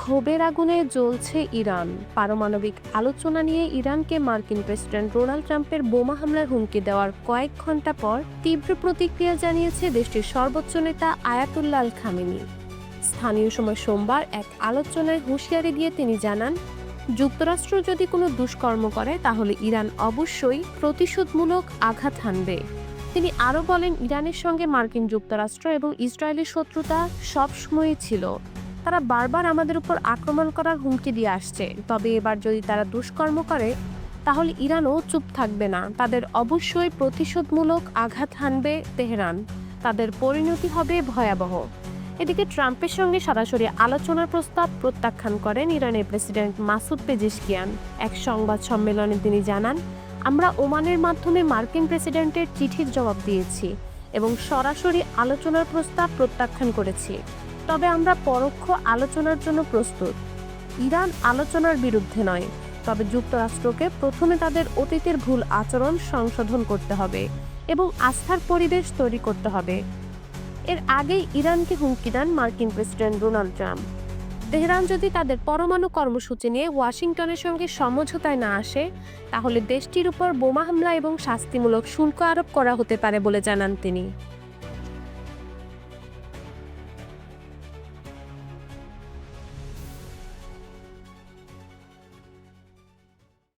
ক্ষোভের আগুনে জ্বলছে ইরান। পারমাণবিক আলোচনা নিয়ে ইরানকে মার্কিন প্রেসিডেন্ট ডোনাল্ড ট্রাম্পের বোমা হামলার হুমকি দেওয়ার কয়েক ঘণ্টা পর তীব্র প্রতিক্রিয়া জানিয়েছে দেশটির সর্বোচ্চ নেতা আয়াতুল্লাহ আল খামেনি। স্থানীয় সময় সোমবার এক আলোচনায় হুঁশিয়ারি দিয়ে তিনি জানান, যুক্তরাষ্ট্র যদি কোনো দুষ্কর্ম করে, তাহলে ইরান অবশ্যই প্রতিশোধমূলক আঘাত হানবে। তিনি আরও বলেন, ইরানের সঙ্গে মার্কিন যুক্তরাষ্ট্র এবং ইসরায়েলের শত্রুতা সবসময়ই ছিল। তারা বারবার আমাদের উপর আক্রমণ করার হুমকি দিয়ে আসছে। তবে এবার যদি তারা দুষ্কর্ম করে, তাহলে ইরানও চুপ থাকবে না। তাদের অবশ্যই প্রতিশোধমূলক আঘাত হানবে তেহরান। তাদের পরিণতি হবে ভয়াবহ। এদিকে ট্রাম্পের সঙ্গে সরাসরি আলোচনার প্রস্তাব প্রত্যাখ্যান করেন ইরানের প্রেসিডেন্ট মাসুদ পেজিশকিয়ান। এক সংবাদ সম্মেলনে তিনি জানান, আমরা ওমানের মাধ্যমে মার্কিন প্রেসিডেন্টের চিঠির জবাব দিয়েছি এবং সরাসরি আলোচনার প্রস্তাব প্রত্যাখ্যান করেছি। তবে আমরা পরোক্ষ আলোচনার জন্য প্রস্তুত। ইরান আলোচনার বিরুদ্ধে নয়, তবে যুক্তরাষ্ট্রকে প্রথমে তাদের অতীতের ভুল আচরণ সংশোধন করতে হবে এবং আস্থার পরিবেশ তৈরি করতে হবে। এর আগেই ইরানকে হুমকি দেন মার্কিন প্রেসিডেন্ট ডোনাল্ড ট্রাম্প। তেহরান যদি তাদের পরমাণু কর্মসূচি নিয়ে ওয়াশিংটনের সঙ্গে সমঝোতায় না আসে, তাহলে দেশটির উপর বোমা হামলা এবং শাস্তিমূলক শুল্ক আরোপ করা হতে পারে বলে জানান তিনি।